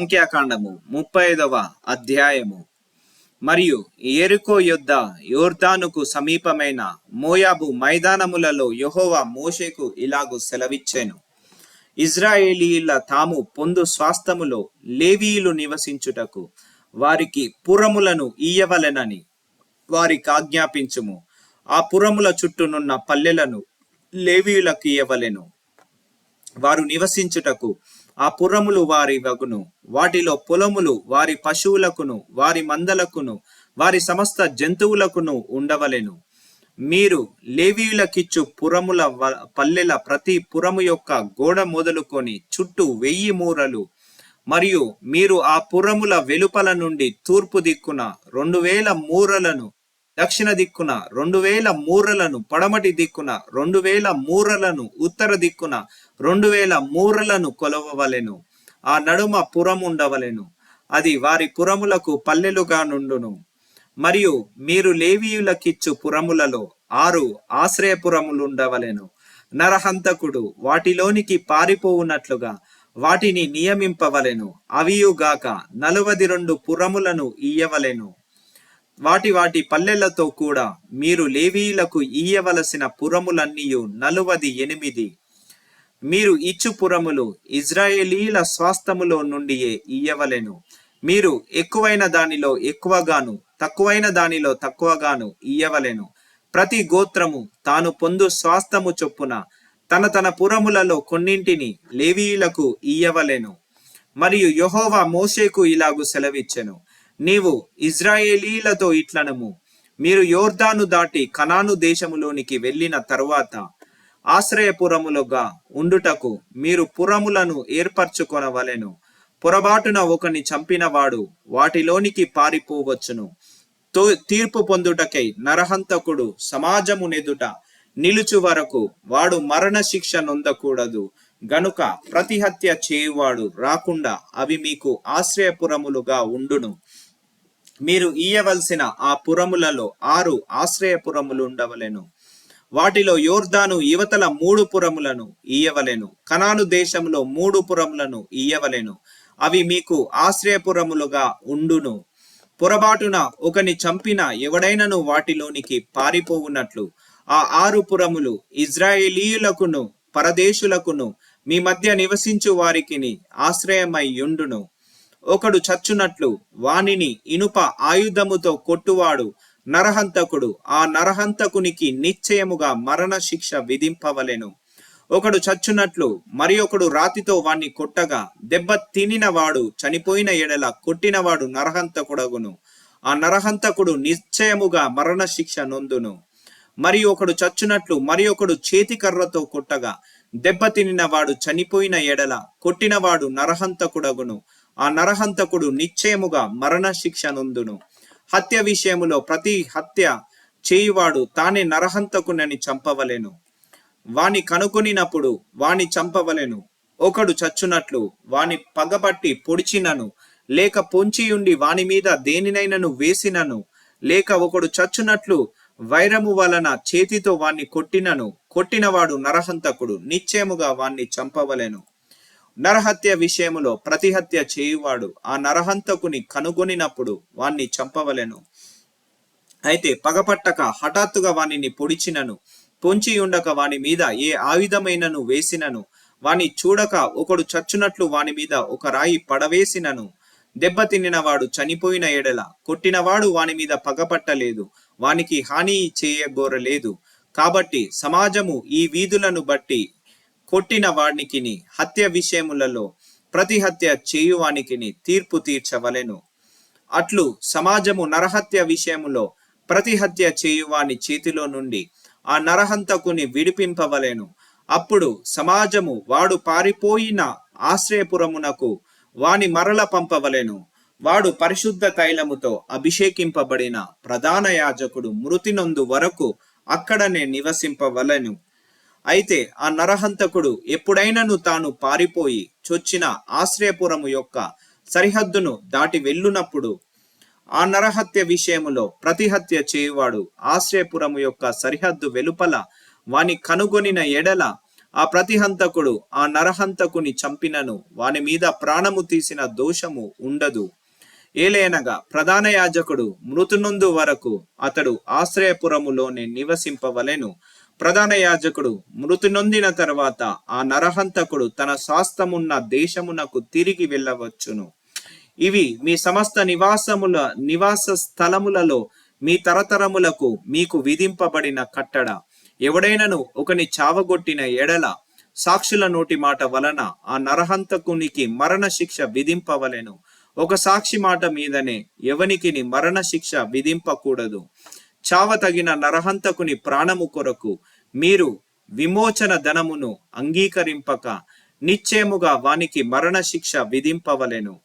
సంఖ్యాకాండము ముప్పై ఐదవ అధ్యాయము. మరియు ఎరుకో యొద్ద యోర్దానుకు సమీపమైన మోయాబు మైదానములలో యహోవా మోషేకు ఇలాగు సెలవిచ్చాను. ఇజ్రాయేలీల తాము పొందు స్వాస్థములో లేవీయులు నివసించుటకు వారికి పురములను ఇయ్యవలెనని వారికి ఆజ్ఞాపించుము. ఆ పురముల చుట్టూనున్న పల్లెలను లేవీయులకు ఇయ్యవలెను. వారు నివసించుటకు ఆ పురములు వారి వగును వాటిలో పొలములు వారి పశువులకును వారి మందలకును వారి సమస్త జంతువులకును ఉండవలెను. మీరు లేవీయులకిచ్చు పురముల వ- పల్లెల ప్రతి పురము యొక్క గోడ మొదలుకొని చుట్టూ వెయ్యి మూరలు. మరియు మీరు ఆ పురముల వెలుపల నుండి తూర్పు దిక్కున రెండు వేల మూరలను దక్షిణ దిక్కున రెండు వేల మూరలను పడమటి దిక్కున రెండు వేల మూరలను ఉత్తర దిక్కున రెండు వేల మూరలను కొలవవలెను. ఆ నడుమ పురం ఉండవలెను అది వారి పురములకు పల్లెలుగా నుండును. మరియు మీరు లేవీయులకిచ్చు పురములలో ఆరు ఆశ్రయపురములుండవలెను. నరహంతకుడు వాటిలోనికి పారిపోవునట్లుగా వాటిని నియమింపవలెను. అవియుగాక నలువది రెండు పురములను ఇయ్యవలెను. వాటి వాటి పల్లెలతో కూడా మీరు లేవీయులకు ఇయ్యవలసిన పురములన్నీయు నలువది ఎనిమిది. మీరు ఇచ్చు పురములు ఇజ్రాయేలీల స్వాస్థములో నుండియే ఇయ్యవలెను. మీరు ఎక్కువైన దానిలో ఎక్కువగాను తక్కువైన దానిలో తక్కువగాను ఇయ్యవలెను. ప్రతి గోత్రము తాను పొందు స్వాస్థము చొప్పున తన తన పురములలో కొన్నింటిని లేవీయులకు ఇయ్యవలెను. మరియు యెహోవా మోషేకు ఇలాగు సెలవిచ్చెను. నీవు ఇజ్రాయేలీలతో ఇట్లనము. మీరు యోర్దాను దాటి కనాను దేశములోనికి వెళ్ళిన తరువాత ఆశ్రయపురములుగా ఉండుటకు మీరు పురములను ఏర్పరచుకొనవలెను. పొరబాటున ఒకని చంపినవాడు వాటిలోనికి పారిపోవచ్చును. తో- తీర్పు పొందుటకై నరహంతకుడు సమాజము నెదుట నిలుచు వరకు వాడు మరణ శిక్ష నొందకూడదు. గనుక ప్రతిహత్య చేయువాడు రాకుండా అవి మీకు ఆశ్రయపురములుగా ఉండును. మీరు ఇయ్యవలసిన ఆ పురములలో ఆరు ఆశ్రయపురములు ఉండవలెను. వాటిలో యోర్దాను యువతల మూడు పురములను ఇయ్యవలెను కనాను దేశంలో మూడు పురములను ఇయ్యవలెను అవి మీకు ఆశ్రయపురములుగా ఉండును. పొరబాటున ఒకని చంపిన ఎవడైనను వాటిలోనికి పారిపోవునట్లు. ఆ ఆరు పురములు ఇజ్రాయేలీయులకును పరదేశులకును మీ మధ్య నివసించు వారికిని ఆశ్రయమై ఉండును. ఒకడు చచ్చునట్లు వానిని ఇనుప ఆయుధముతో కొట్టువాడు నరహంతకుడు. ఆ నరహంతకునికి నిశ్చయముగా మరణ శిక్ష విధింపవలెను. ఒకడు చచ్చునట్లు మరి ఒకడు రాతితో వాణ్ణి కొట్టగా దెబ్బ తినిన వాడు చనిపోయిన ఎడల కొట్టినవాడు నరహంతకుడగును. ఆ నరహంతకుడు నిశ్చయముగా మరణ శిక్ష నొందును. మరి ఒకడు చచ్చునట్లు మరి ఒకడు చేతికర్రతో కొట్టగా దెబ్బతినిన వాడు చనిపోయిన ఎడల కొట్టినవాడు నరహంతకుడగును. ఆ నరహంతకుడు నిశ్చయముగా మరణ శిక్ష నొందును. హత్య విషయములో ప్రతి హత్య చేయువాడు తానే నరహంతకునని చంపవలెను. వాని కనుకొనినప్పుడు వాని చంపవలెను. ఒకడు చచ్చునట్లు వాని పగబట్టి పొడిచినను. లేక పొంచియుండి వాని మీద దేనినైనను వేసినను. లేక ఒకడు చచ్చునట్లు వైరము వలన చేతితో వాణ్ణి కొట్టినను. కొట్టినవాడు నరహంతకుడు. నిశ్చయముగా వాణ్ణి చంపవలెను. నరహత్య విషయములో ప్రతిహత్య చేయువాడు ఆ నరహంతకుని కనుగొనినప్పుడు వాణ్ణి చంపవలెను. అయితే పగపట్టక హఠాత్తుగా వానిని పొడిచినను. పొంచి ఉండక వాని మీద ఏ ఆయుధమైనను వేసినను. వాని చూడక ఒకడు చచ్చునట్లు వాని మీద ఒక రాయి పడవేసినను. దెబ్బ తినినవాడు చనిపోయిన ఎడల. కొట్టినవాడు వాని మీద పగపట్టలేదు. వానికి హాని చేయగోరలేదు కాబట్టి సమాజము ఈ వీధులను బట్టి కొట్టిన వానికిని హత్య విషయములలో ప్రతి హత్య చేయువానికిని తీర్పు తీర్చవలెను. అట్లు సమాజము నరహత్య విషయములో ప్రతి హత్య చేయువాని చేతిలో నుండి ఆ నరహంతకుని విడిపింపవలెను. అప్పుడు సమాజము వాడు పారిపోయిన ఆశ్రయపురమునకు వాని మరల పంపవలెను. వాడు పరిశుద్ధ తైలముతో అభిషేకింపబడిన ప్రధాన యాజకుడు మృతి నందు వరకు అక్కడనే నివసింపవలెను. అయితే ఆ నరహంతకుడు ఎప్పుడైనను తాను పారిపోయి చొచ్చిన ఆశ్రయపురము యొక్క సరిహద్దును దాటి వెళ్ళునప్పుడు ఆ నరహత్య విషయములో ప్రతిహత్య చేయువాడు ఆశ్రయపురము యొక్క సరిహద్దు వెలుపల వాని కనుగొనిన ఎడల ఆ ప్రతిహంతకుడు ఆ నరహంతకుని చంపినను. వాని మీద ప్రాణము తీసిన దోషము ఉండదు. ఏలైనగా ప్రధాన యాజకుడు మృతునందు వరకు అతడు ఆశ్రయపురములోనే నివసింపవలెను. ప్రధాన యాజకుడు మృతి నొందిన తర్వాత ఆ నరహంతకుడు తన శాస్త్రమున్న దేశమునకు తిరిగి వెళ్ళవచ్చును. ఇవి మీ సమస్త నివాసముల నివాస స్థలములలో మీ తరతరములకు మీకు విధింపబడిన కట్టడ. ఎవడైనను ఒకని చావగొట్టిన ఎడల సాక్షుల నోటి మాట వలన ఆ నరహంతకునికి మరణ శిక్ష విధింపవలెను. ఒక సాక్షి మాట మీదనే ఎవనికిని మరణ శిక్ష విధింపకూడదు. చావ తగిన నరహంతకుని ప్రాణము కొరకు మీరు విమోచన ధనమును అంగీకరింపక నిశ్చయముగా వానికి మరణ శిక్ష విధింపవలెను.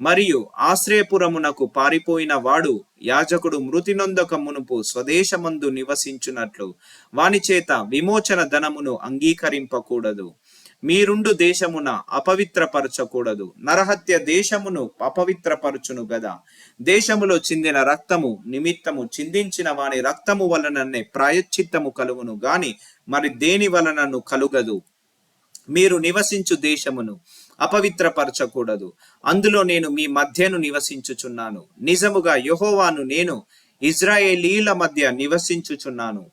మరియు ఆశ్రయపురమునకు పారిపోయిన వాడు యాజకుడు మృతి నొందక మునుపు స్వదేశమందు నివసించున్నట్లు వాని చేత విమోచన ధనమును అంగీకరింపకూడదు. మీరుండు దేశమున అపవిత్రపరచకూడదు. నరహత్య దేశమును అపవిత్రపరచును గదా. దేశములో చిందిన రక్తము నిమిత్తము చిందించిన వాని రక్తము వలననే ప్రాయశ్చిత్తము కలుగును గాని మరి దేని వలనను కలుగదు? మీరు నివసించు దేశమును అపవిత్రపరచకూడదు. అందులో నేను మీ మధ్యను నివసించుచున్నాను. నిజముగా యహోవాను నేను ఇజ్రాయేలీల మధ్య నివసించుచున్నాను.